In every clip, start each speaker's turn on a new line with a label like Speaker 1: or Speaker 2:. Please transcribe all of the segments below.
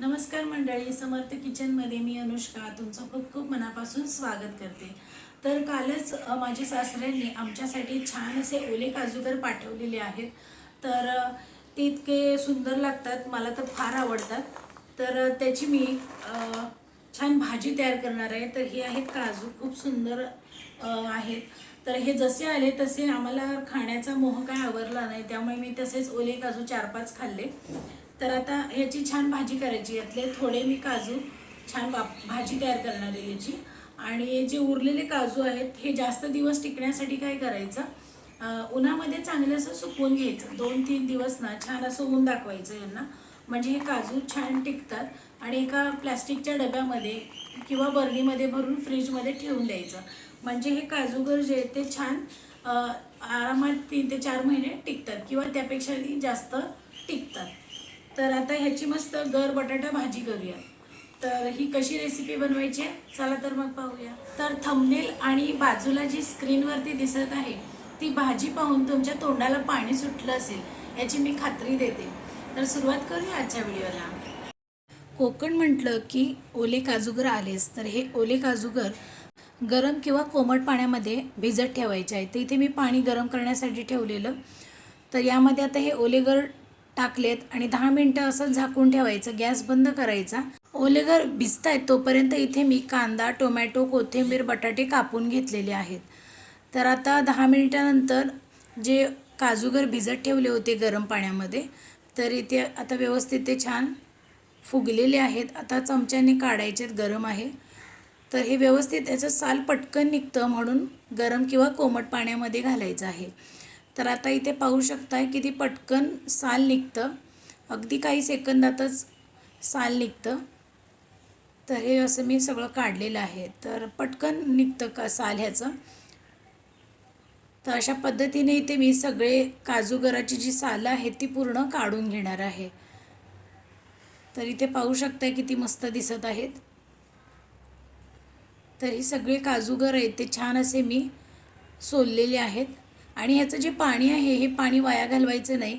Speaker 1: नमस्कार मंडळी समर्थ किचनमध्ये मी अनुष्का तुमचं खूप खूप मनापासून स्वागत करते. तर कालच माझ्या सासऱ्यांनी आमच्यासाठी छान असे ओले काजूगर पाठवलेले आहेत. तर ते इतके सुंदर लागतात मला तर फार आवडतात. तर त्याची मी छान भाजी तयार करणार आहे. तर हे आहेत काजू खूप सुंदर आहेत. तर हे जसे आले तसे आम्हाला खाण्याचा मोह काय आवरला नाही त्यामुळे मी तसेच ओले काजू चार पाच खाल्ले. तर आता ह्याची छान भाजी करायची. यातले थोडे मी काजू छान बाप भाजी तयार करणार आहे याची आणि जे उरलेले काजू आहेत हे जास्त दिवस टिकण्यासाठी काय करायचं? उन्हामध्ये चांगलं असं सुकवून घ्यायचं. दोन तीन दिवस ना छान असं ऊन दाखवायचं यांना. म्हणजे हे काजू छान टिकतात आणि एका प्लॅस्टिकच्या डब्यामध्ये किंवा बर्नीमध्ये भरून फ्रीजमध्ये ठेवून द्यायचं. म्हणजे हे काजूगर जे आहेत ते छान आरामात तीन ते चार महिने टिकतात किंवा त्यापेक्षाही जास्त टिकतात. तर आता ह्याची मस्त गर बटाटा भाजी करूया. तर ही कशी रेसिपी बनवायची आहे? चला तर मग पाहूया. तर थंबनेल आणि बाजूला जी स्क्रीनवरती दिसत आहे ती भाजी पाहून तुमच्या तोंडाला पाणी सुटलं असेल याची मी खात्री देते. तर सुरुवात करूया आजच्या व्हिडिओला. कोकण म्हटलं की ओले काजूगर आलेच तर हे ओले काजूगर गरम किंवा कोमट पाण्यामध्ये भिजत ठेवायचे आहे. तर इथे मी पाणी गरम करण्यासाठी ठेवलेलं. तर यामध्ये आता हे ओलेगर टाकलेत आणि दहा मिनटं असं झाकून ठेवायचं गॅस बंद करायचा. ओलेगर भिजत आहेत तोपर्यंत इथे मी कांदा टोमॅटो कोथिंबीर बटाटे कापून घेतलेले आहेत. तर आता दहा मिनिटानंतर जे काजूगर भिजत ठेवले होते गरम पाण्यामध्ये तर इथे आता व्यवस्थित ते छान फुगलेले आहेत. आता चमच्याने काढायचे आहेत गरम आहे. तर हे व्यवस्थित त्याचं साल पटकन निघतं म्हणून गरम किंवा कोमट पाण्यामध्ये घालायचं आहे. तर आता इथे पाहू शकताय किती पटकन साल निघतं. अगदी काही सेकंदातच साल निघतं. तर हे असं मी सगळं काढलेलं आहे. तर पटकन निघतं का साल ह्याचं? तर अशा पद्धतीने इथे मी सगळे काजूगराची जी सालं आहेत ती पूर्ण काढून घेणार आहे. तर इथे पाहू शकताय किती मस्त दिसत आहेत. तर ही सगळे काजूगर आहेत ते छान असे मी सोललेले आहेत. आणि ह्याचं जे पाणी आहे हे पाणी वाया घालवायचं नाही.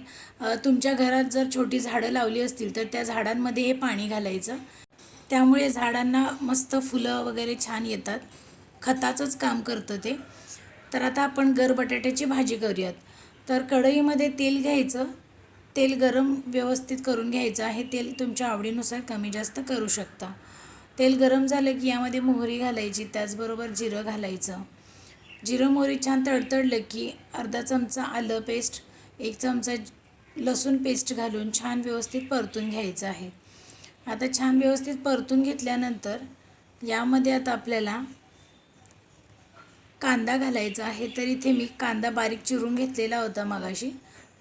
Speaker 1: तुमच्या घरात जर छोटी झाडं लावली असतील तर त्या झाडांमध्ये हे पाणी घालायचं. त्यामुळे झाडांना मस्त फुलं वगैरे छान येतात. खताचंच काम करतं ते. तर आता आपण गर बटाट्याची भाजी करूयात. तर कढईमध्ये तेल घ्यायचं. तेल गरम व्यवस्थित करून घ्यायचं आहे. तेल तुमच्या आवडीनुसार कमी जास्त करू शकता. तेल गरम झालं की यामध्ये मोहरी घालायची त्याचबरोबर जिरं घालायचं. जिरं मोहरी छान तडतडलं की अर्धा चमचा आलं पेस्ट एक चमचा लसूण पेस्ट घालून छान व्यवस्थित परतून घ्यायचं आहे. आता छान व्यवस्थित परतून घेतल्यानंतर यामध्ये आता आपल्याला कांदा घालायचा आहे. तर इथे मी कांदा बारीक चिरून घेतलेला होता मगाशी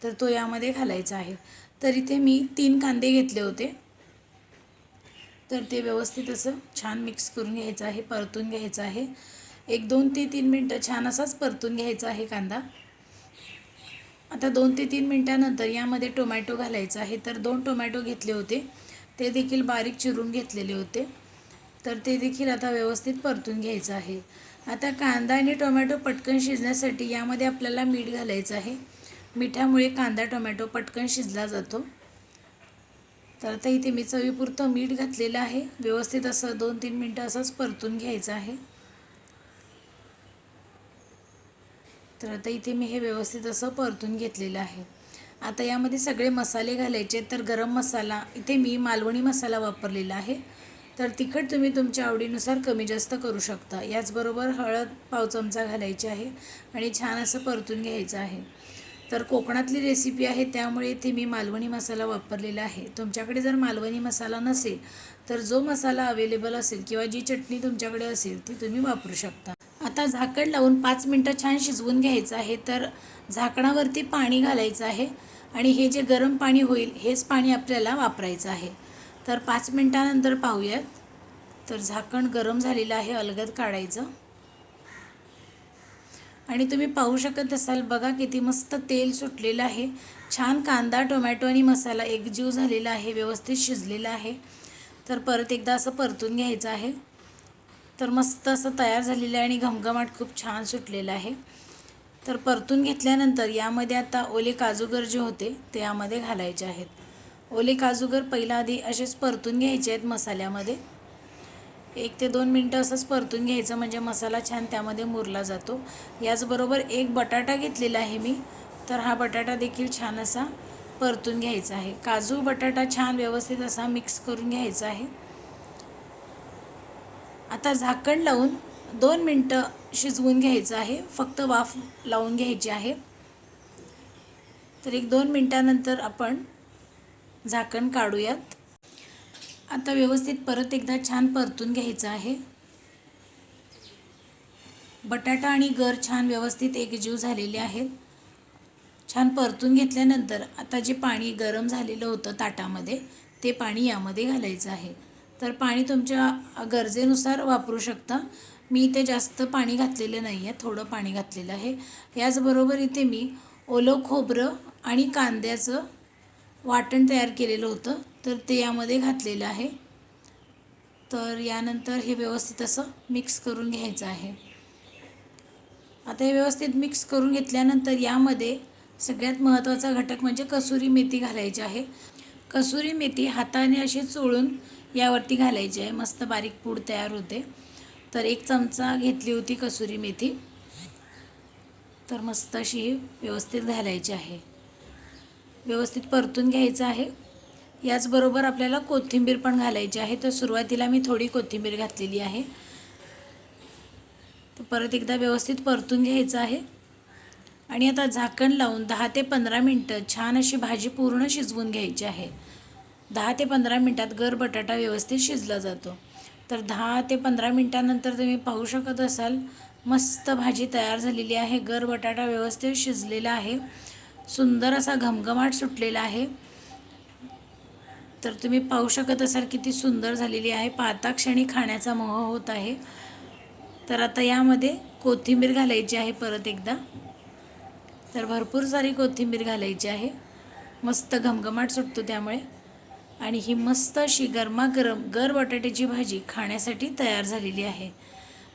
Speaker 1: तर तो यामध्ये घालायचा आहे. तर इथे मी तीन कांदे घेतले होते. तर ते व्यवस्थित असं छान मिक्स करून घ्यायचं आहे परतून घ्यायचं आहे. एक दोन ते तीन मिनटं छान असाच परतून घ्यायचा आहे कांदा. आता दोन ते तीन मिनटानंतर यामध्ये टोमॅटो घालायचा आहे. तर दोन टोमॅटो घेतले होते. ते देखील बारीक चिरून घेतलेले होते. तर ते देखील आता व्यवस्थित परतून घ्यायचं आहे. आता कांदा आणि टोमॅटो पटकन शिजण्यासाठी यामध्ये आपल्याला मीठ घालायचं आहे. मिठामुळे कांदा टोमॅटो पटकन शिजला जातो. तर आता इथे मी चवीपुरतं मीठ घातलेलं आहे. व्यवस्थित असं दोन तीन मिनटं असंच परतून घ्यायचं आहे. तर आता इथे मी हे व्यवस्थित असं परतून घेतलेलं आहे. आता यामध्ये सगळे मसाले घालायचे तर गरम मसाला इथे मी मालवणी मसाला वापरलेला आहे. तर तिखट तुम्ही तुमच्या आवडीनुसार कमी जास्त करू शकता. याचबरोबर हळद पाव चमचा घालायची आहे आणि छान असं परतून घ्यायचं आहे. तर कोकणातली रेसिपी आहे त्यामुळे इथे मी मालवणी मसाला वापरलेला आहे. तुमच्याकडे जर मालवणी मसाला नसेल तर जो मसाला अवेलेबल असेल किंवा जी चटणी तुमच्याकडे असेल ती तुम्ही वापरू शकता. आता झाकण लावून पाच मिनटं छान शिजवून घ्यायचं आहे तर झाकणावरती पाणी घालायचं आहे आणि हे जे गरम पाणी होईल हेच पाणी आपल्याला वापरायचं आहे. तर पाच मिनटानंतर पाहूयात. तर झाकण गरम झालेलं आहे अलगद काढायचं. आणि तुम्ही पाहू शकत असाल बघा किती मस्त तेल सुटलेलं आहे. छान कांदा टोमॅटो आणि मसाला एकजीव झालेला आहे व्यवस्थित शिजलेला आहे. तर परत एकदा असं परतून घ्यायचं आहे. तर मस्त असं तयार झालेलं आहे आणि घमघमाट खूप छान सुटलेलं आहे. तर परतून घेतल्यानंतर यामध्ये आता ओले काजूगर जे होते ते यामध्ये घालायचे आहेत. ओले काजूगर पहिला आधी असेच परतून घ्यायचे आहेत मसाल्यामध्ये. एक ते दोन मिनटं असंच परतून घ्यायचं म्हणजे मसाला छान त्यामध्ये मुरला जातो. याचबरोबर एक बटाटा घेतलेला आहे मी तर हा बटाटा देखील छान असा परतून घ्यायचा आहे. काजू बटाटा छान व्यवस्थित असा मिक्स करून घ्यायचा आहे. आता झाकण लावून दोन मिनटं शिजवून घ्यायचं आहे. फक्त वाफ लावून घ्यायची आहे. तर एक दोन मिनटानंतर आपण झाकण काढूयात. आता व्यवस्थित परत एकदा छान परतून घ्यायचं आहे. बटाटा आणि गर छान व्यवस्थित एकजीव झालेले आहेत. छान परतून घेतल्यानंतर आता जे पाणी गरम झालेलं होतं ताटामध्ये ते पाणी यामध्ये घालायचं आहे. तर पाणी तुमच्या गरजेनुसार वापरू शकता. मी इथे जास्त पाणी घातलेलं नाही आहे थोडं पाणी घातलेलं आहे. याचबरोबर इथे मी ओलं खोबरं आणि कांद्याचं वाटण तयार केलेलं होतं तर ते यामध्ये घातलेलं आहे. तर यानंतर हे व्यवस्थित असं मिक्स करून घ्यायचं आहे. आता हे व्यवस्थित मिक्स करून घेतल्यानंतर यामध्ये सगळ्यात महत्त्वाचा घटक म्हणजे कसुरी मेथी घालायची आहे. कसुरी मेथी हाताने अशी चोळून यावरती घालायची आहे. मस्त बारीक पूड तयार होते. तर एक चमचा घेतली होती कसुरी मेथी. तर मस्त अशी व्यवस्थित घालायची आहे. व्यवस्थित परतून घ्यायचं आहे. याचबरोबर आपल्याला कोथिंबीर पण घालायची आहे. तर सुरुवातीला मी थोडी कोथिंबीर घातलेली आहे. तर परत एकदा व्यवस्थित परतून घ्यायचं आहे. आणि आता झाकण लावून दहा ते पंधरा मिनटं छान अशी भाजी पूर्ण शिजवून घ्यायची आहे. दहा ते पंधरा मिनटात गर बटाटा व्यवस्थित शिजला जातो. तर दहा ते पंधरा मिनटानंतर तुम्ही पाहू शकत असाल मस्त भाजी तयार झालेली आहे. गर बटाटा व्यवस्थित शिजलेला आहे. सुंदर असा घमघमाट सुटलेला आहे. तर तुम्ही पाहू शकत असाल किती सुंदर झालेली आहे. पाहता क्षणी खाण्याचा मोह होत आहे. तर आता यामध्ये कोथिंबीर घालायची आहे परत एकदा. तर भरपूर सारी कोथिंबीर घालायची आहे. मस्त घमघमाट सुटतो त्यामुळे. आणि ही मस्त अशी गरमागरम गर बटाट्याची भाजी खाण्यासाठी तयार झालेली आहे.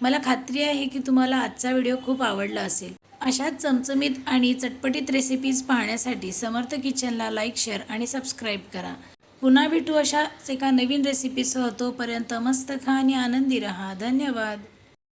Speaker 1: मला खात्री आहे की तुम्हाला आजचा व्हिडिओ खूप आवडला असेल. अशाच चमचमीत आणि चटपटीत रेसिपीज पाहण्यासाठी समर्थ किचनला लाईक शेअर आणि सबस्क्राईब करा. पुन्हा भेटू अशाच एका नवीन रेसिपीसह तोपर्यंत मस्त खा आणि आनंदी रहा. धन्यवाद.